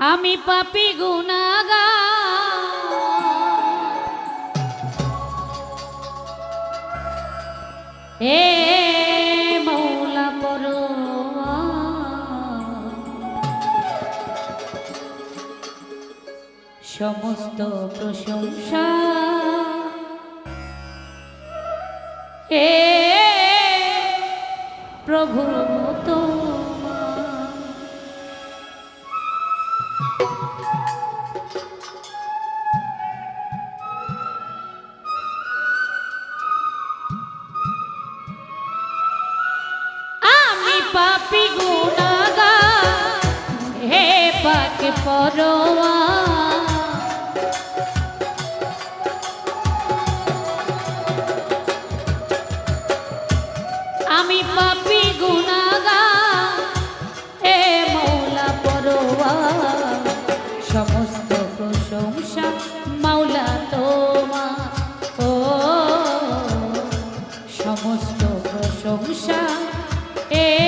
আমি পাপি গুনাগা এ মৌলা পরোয়া। সমস্ত প্রশংসা। এ প্রভু পাক পরোয়া। আমি পাপি গুনাগা হে মৌলা পরোয়া। সমস্ত প্রশংসা মাওলা তোমার। ও, সমস্ত প্রশংসা এ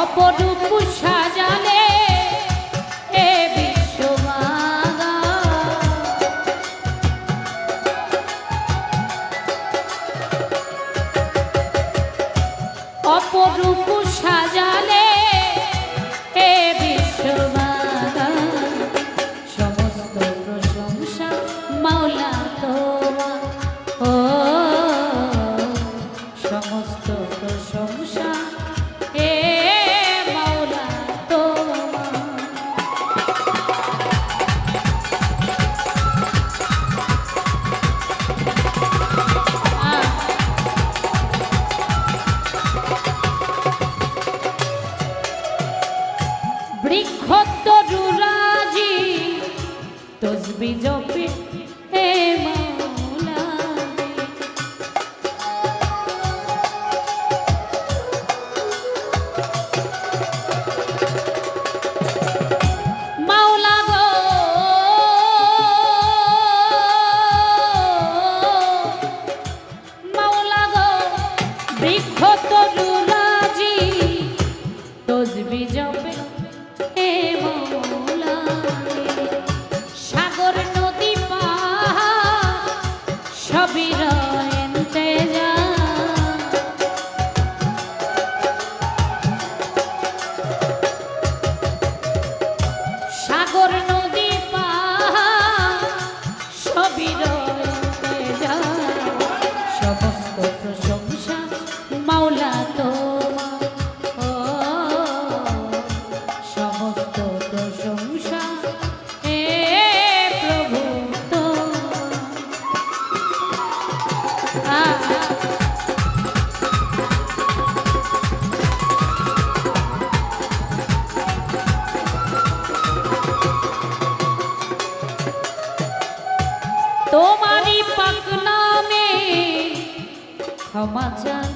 অপরূপ সাজালে এ বিশ্বমাগা। অপরূপ সাজালে এ বিশ্বমাতা সমস্ত প্রশংসা মাওলা তোমার। ও, সমস্ত প্রশংসা তসবি জপে হে মাওলা মাওলা গো। মাওলা গো। বৃক্ষতরুরাজি তসবি জপে হে মৌলা সবই রয়েন্তে যা সাগর নদী পাহাড় সবই ক্ষমা চান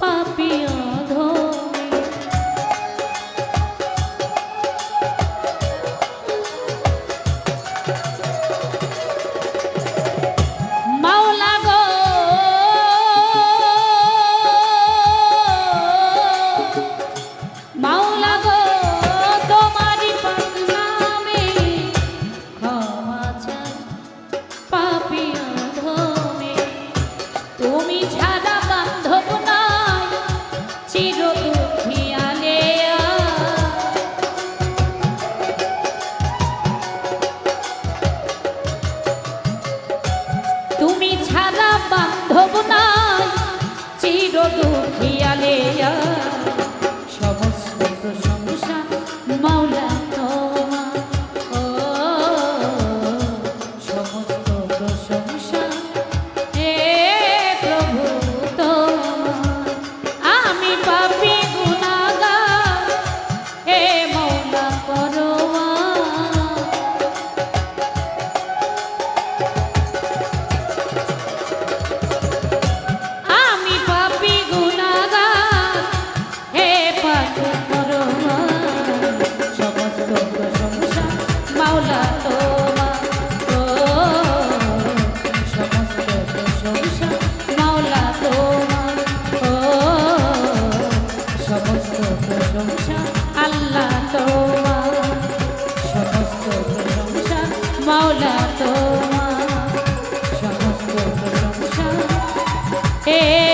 পাপি অধমে Hey.